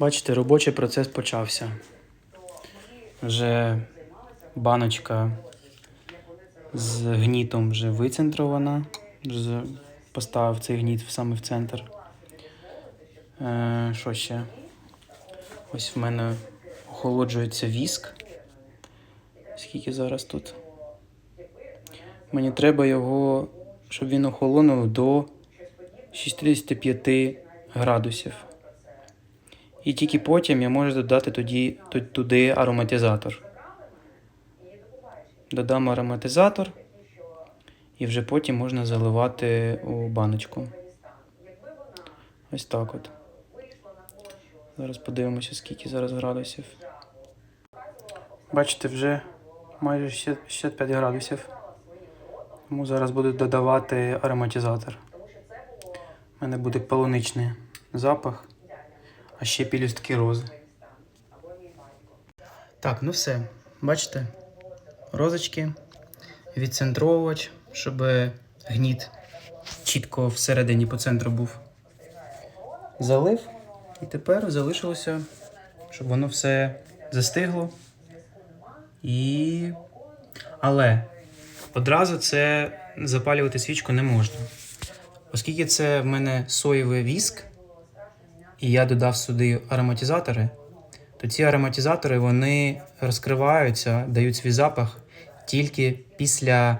Бачите, робочий процес почався. Вже баночка з гнітом вже вицентрована. Вже поставив цей гніт саме в центр. Е, що ще? Ось в мене охолоджується віск. Скільки зараз тут? Мені треба його, щоб він охолонув до 65 градусів. І тільки потім я можу додати тоді, туди ароматизатор. Додам ароматизатор, і вже потім можна заливати у баночку. Ось так от. Зараз подивимося, скільки зараз градусів. Бачите, вже майже 60 65 градусів. Тому зараз буду додавати ароматизатор. У мене буде полуничний запах, а ще пілюстки рози. Так, ну все. Бачите? Розочки, відцентровувач, щоб гніт чітко всередині по центру був. Залив. І тепер залишилося, щоб воно все застигло. І. Але одразу це запалювати свічку не можна. Оскільки це в мене соєвий віск, і я додав сюди ароматизатори, то ці ароматизатори вони розкриваються, дають свій запах тільки після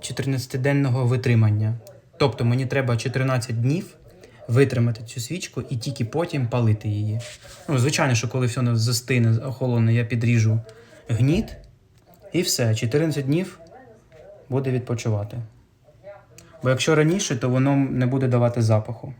14-денного витримання. Тобто мені треба 14 днів витримати цю свічку і тільки потім палити її. Ну, звичайно, що коли все застине, охолоне, я підріжу гніт і все, 14 днів буде відпочивати. Бо якщо раніше, то воно не буде давати запаху.